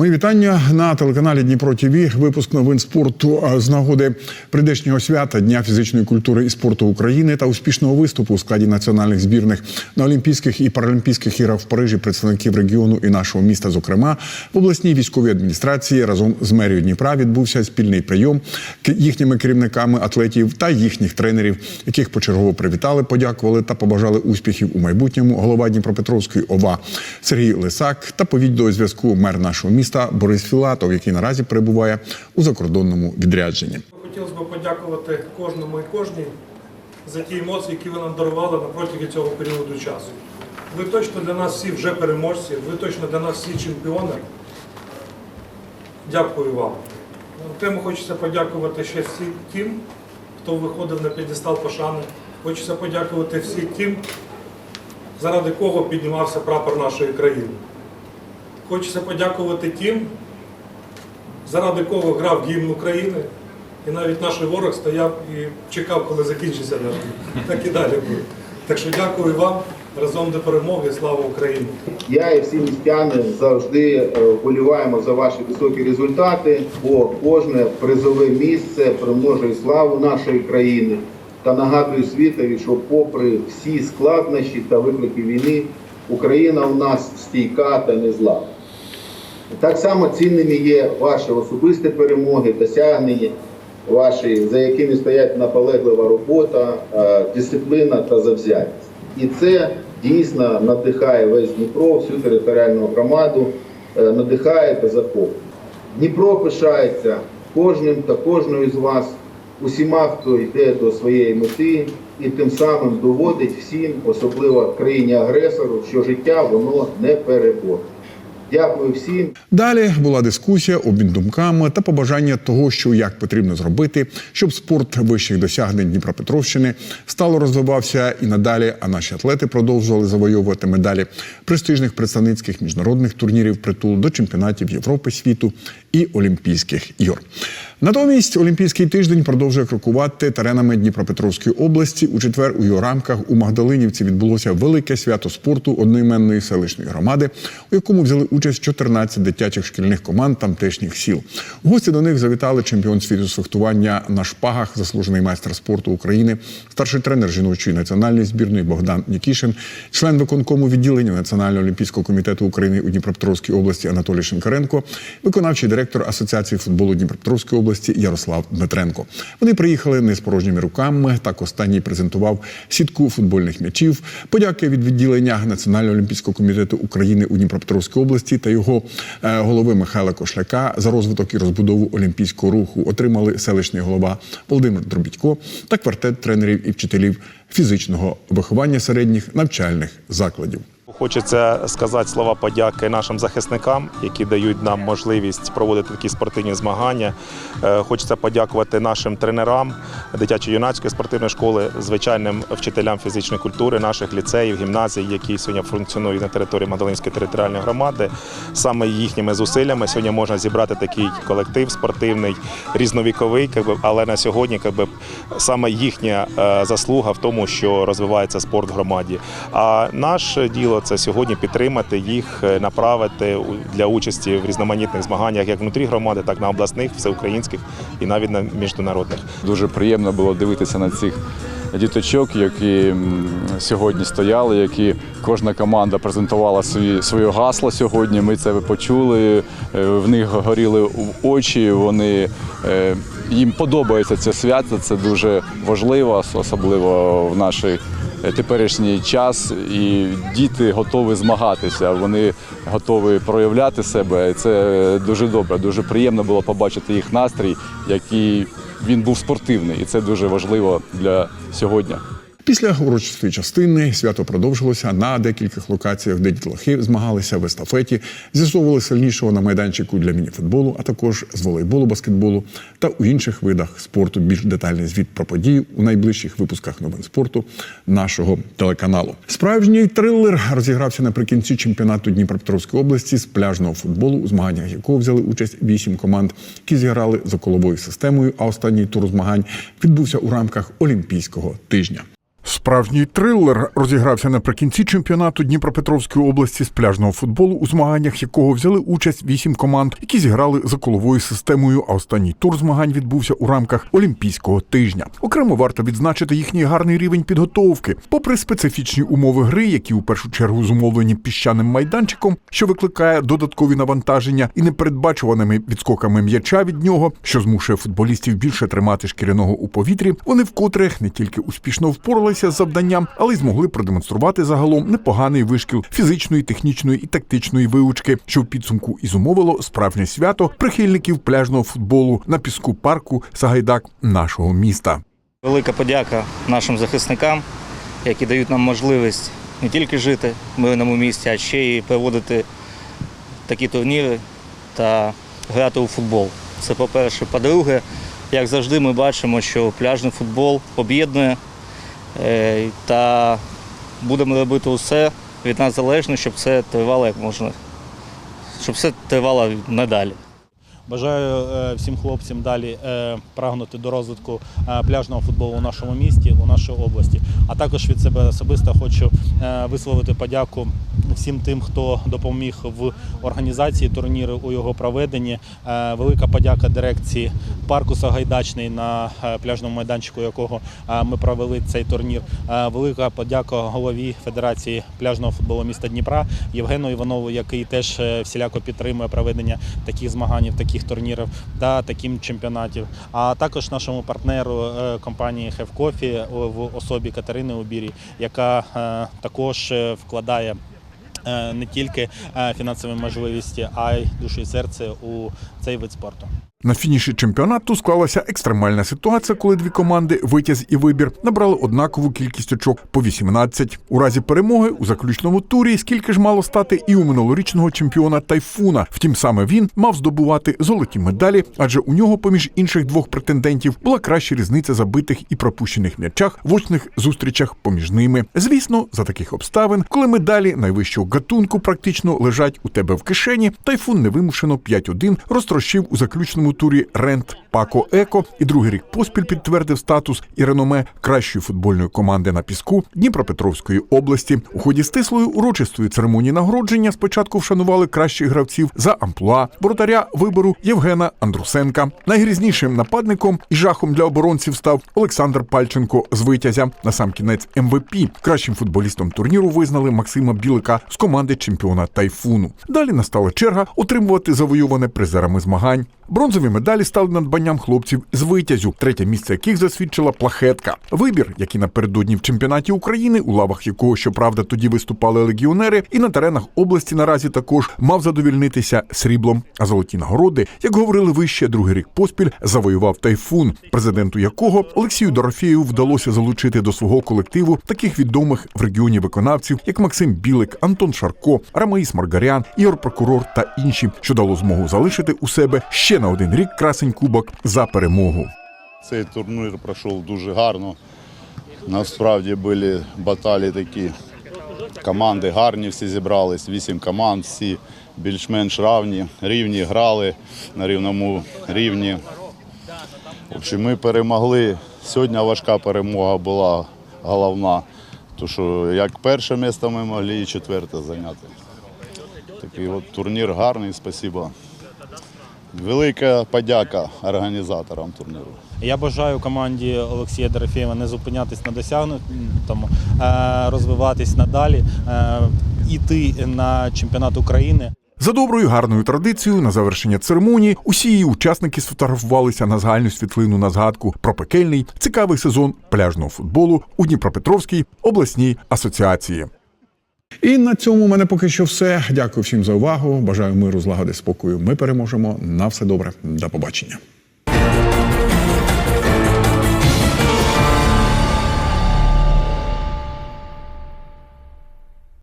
Мої вітання на телеканалі Дніпро ТВ. Випуск новин спорту з нагоди прийдешнього свята Дня фізичної культури і спорту України та успішного виступу у складі національних збірних на Олімпійських і Паралімпійських іграх в Парижі представників регіону і нашого міста. Зокрема, в обласній військовій адміністрації разом з мерією Дніпра відбувся спільний прийом їхніми керівниками атлетів та їхніх тренерів, яких почергово привітали, подякували та побажали успіхів у майбутньому. Голова Дніпропетровської ОВА Сергій Лисак та по відеозв'язку мер нашого міста Борис Філатов, який наразі перебуває у закордонному відрядженні. Хотілося б подякувати кожному і кожній за ті емоції, які ви нам дарували на протязі цього періоду часу. Ви точно для нас всі вже переможці, ви точно для нас всі чемпіони. Дякую вам. Окремо хочеться подякувати ще всім тим, хто виходив на п'єдестал пошани. Хочеться подякувати всім тим, заради кого піднімався прапор нашої країни. Хочеться подякувати тим, заради кого грав гімн України. І навіть наш ворог стояв і чекав, коли закінчиться наш бій. Так і далі буде. Так що дякую вам. Разом до перемоги. Слава Україні! Я і всі містяни завжди е, вболіваємо за ваші високі результати, бо кожне призове місце примножує славу нашої країни та нагадує світові, що попри всі складнощі та виклики війни, Україна у нас стійка та незламна. Так само цінними є ваші особисті перемоги, досягнення, ваші, за якими стоять наполеглива робота, е, дисципліна та завзятість. І це дійсно надихає весь Дніпро, всю територіальну громаду, е, надихає та захоплює. Дніпро пишається кожним та кожною з вас, усіма, хто йде до своєї мети, і тим самим доводить всім, особливо країні-агресору, що життя воно не переборне. Дякую всім. Далі була дискусія, обмін думками та побажання того, що як потрібно зробити, щоб спорт вищих досягнень Дніпропетровщини стало розвивався і надалі. А наші атлети продовжували завойовувати медалі престижних представницьких міжнародних турнірів притул до чемпіонатів Європи, світу і Олімпійських ігор. Натомість Олімпійський тиждень продовжує крокувати теренами Дніпропетровської області. У четвер у його рамках у Магдалинівці відбулося велике свято спорту одноіменної селищної громади, у якому взяли участь 14 дитячих шкільних команд тамтешніх сіл. У гості до них завітали чемпіон світу з фехтування на шпагах, заслужений майстер спорту України, старший тренер жіночої національної збірної Богдан Нікішин, член виконкому відділення Національного олімпійського комітету України у Дніпропетровській області Анатолій Шинкаренко, виконавчий директор Асоціації футболу Дніпропетровської області Ярослав Дмитренко. Вони приїхали не з порожніми руками. Так останній презентував сітку футбольних м'ячів. Подяки від відділення Національного олімпійського комітету України у Дніпропетровській області та його е, голови Михайла Кошляка за розвиток і розбудову олімпійського руху отримали селищний голова Володимир Дробітько та квартет тренерів і вчителів фізичного виховання середніх навчальних закладів. Хочеться сказати слова подяки нашим захисникам, які дають нам можливість проводити такі спортивні змагання. Е, Хочеться подякувати нашим тренерам дитячо-юнацької спортивної школи, звичайним вчителям фізичної культури, наших ліцеїв, гімназій, які сьогодні функціонують на території Мадалинської територіальної громади. Саме їхніми зусиллями сьогодні можна зібрати такий колектив спортивний, різновіковий, але на сьогодні как би, саме їхня е, заслуга в тому, що розвивається спорт в громаді. А наше діло це сьогодні підтримати їх, е, направити для участі в різноманітних змаганнях, як внутрі громади, так і на обласних, всеукраїнських і навіть на міжнародних. Дуже приємно було дивитися на цих діточок, які сьогодні стояли, які кожна команда презентувала свої своє гасло сьогодні. Ми це почули. е, В них горіли очі. Вони е, їм подобається це свято. Це дуже важливо, особливо в нашій теперішній час. І діти готові змагатися. Вони готові проявляти себе. Це дуже добре. Дуже приємно було побачити їх настрій, який він був спортивний, і це дуже важливо для сьогодні. Після урочистої частини свято продовжилося на декількох локаціях, де дітлахи змагалися в естафеті, з'ясовували сильнішого на майданчику для мініфутболу, а також з волейболу, баскетболу та у інших видах спорту. Більш детальний звіт про події у найближчих випусках новин спорту нашого телеканалу. Справжній трилер розігрався наприкінці чемпіонату Дніпропетровської області з пляжного футболу, у змаганнях якого взяли участь вісім команд, які зіграли за коловою системою. А останній тур змагань відбувся у рамках Олімпійського тижня. Справжній трилер розігрався наприкінці чемпіонату Дніпропетровської області з пляжного футболу, у змаганнях якого взяли участь вісім команд, які зіграли за коловою системою. А останній тур змагань відбувся у рамках Олімпійського тижня. Окремо варто відзначити їхній гарний рівень підготовки, попри специфічні умови гри, які у першу чергу зумовлені піщаним майданчиком, що викликає додаткові навантаження, і непередбачуваними відскоками м'яча від нього, що змушує футболістів більше тримати шкіряного у повітрі. Вони вкотре не тільки успішно впоралися з завданням, але й змогли продемонструвати загалом непоганий вишкіл фізичної, технічної і тактичної виучки, що в підсумку і зумовило справжнє свято прихильників пляжного футболу на піску парку Сагайдак нашого міста. Велика подяка нашим захисникам, які дають нам можливість не тільки жити в мирному місті, а ще й проводити такі турніри та грати у футбол. Це по-перше. По-друге, як завжди, ми бачимо, що пляжний футбол об'єднує та будемо робити усе від нас залежне, щоб це тривало як можна, щоб це тривало надалі. Бажаю е, всім хлопцям далі е, прагнути до розвитку е, пляжного футболу у нашому місті, у нашій області. А також від себе особисто хочу е, висловити подяку всім тим, хто допоміг в організації турніру у його проведенні. Е, Велика подяка дирекції парку Сагайдачний, на е, пляжному майданчику якого е, ми провели цей турнір. Велика подяка голові Федерації пляжного футболу міста Дніпра Євгену Іванову, який теж всіляко підтримує проведення таких змагань, таких турнірів та таким чемпіонатів. А також нашому партнеру компанії Coffee в особі Катерини Убірі, яка також вкладає. Е, Не тільки е, фінансові можливості, а й душу і серце у цей вид спорту. На фініші чемпіонату склалася екстремальна ситуація, коли дві команди Витязь і Вибір набрали однакову кількість очок по 18. У разі перемоги у заключному турі скільки ж мало стати і у минулорічного чемпіона Тайфуна. Втім, саме він мав здобувати золоті медалі, адже у нього, поміж інших двох претендентів, була краща різниця забитих і пропущених м'ячах в очних зустрічах поміж ними. Звісно, за таких обставин, коли медалі найвищого гатунку практично лежать у тебе в кишені, тайфун невимушено 5-1 розтрощив у заключному турі Рент Пако Еко і другий рік поспіль підтвердив статус і реноме кращої футбольної команди на піску Дніпропетровської області. У ході стислої урочистої церемонії нагородження спочатку вшанували кращих гравців за амплуа воротаря вибору Євгена Андрусенка. Найгрізнішим нападником і жахом для оборонців став Олександр Пальченко з витязя. На сам кінець МВП. Кращим футболістом турніру визнали Максима Білика з команди чемпіона Тайфуну. Далі настала черга отримувати завойоване призерами змагань. Бронзові медалі стали надбанням хлопців з витязю, третє місце яких засвідчила плахетка. Вибір, який напередодні в чемпіонаті України, у лавах якого щоправда тоді виступали легіонери, і на теренах області наразі також мав задовільнитися сріблом. А золоті нагороди, як говорили вище, другий рік поспіль завоював тайфун, президенту якого Олексію Дорофєєву вдалося залучити до свого колективу таких відомих в регіоні виконавців, як Максим Білик, Антон Шарко, Рамаїс Маргарян, Ігор Прокурор та інші, що дало змогу залишити у себе ще на один рік красень кубок за перемогу. Цей турнір пройшов дуже гарно. Насправді були баталії такі. Команди гарні всі зібрались, вісім команд, всі більш-менш равні, рівні грали на рівному рівні. В общем, ми перемогли. Сьогодні важка перемога була головна. Тому що як перше місце ми могли і четверте зайняти. Такий от турнір гарний, спасибо. Велика подяка організаторам турніру. Я бажаю команді Олексія Дорофєєва не зупинятись на досягнутому, е, розвиватись надалі, йти іти на чемпіонат України. За доброю гарною традицією на завершення церемонії усі її учасники сфотографувалися на загальну світлину на згадку про пекельний цікавий сезон пляжного футболу у Дніпропетровській обласній асоціації. І на цьому в мене поки що все. Дякую всім за увагу. Бажаю миру, злагоди, спокою. Ми переможемо. На все добре. До побачення.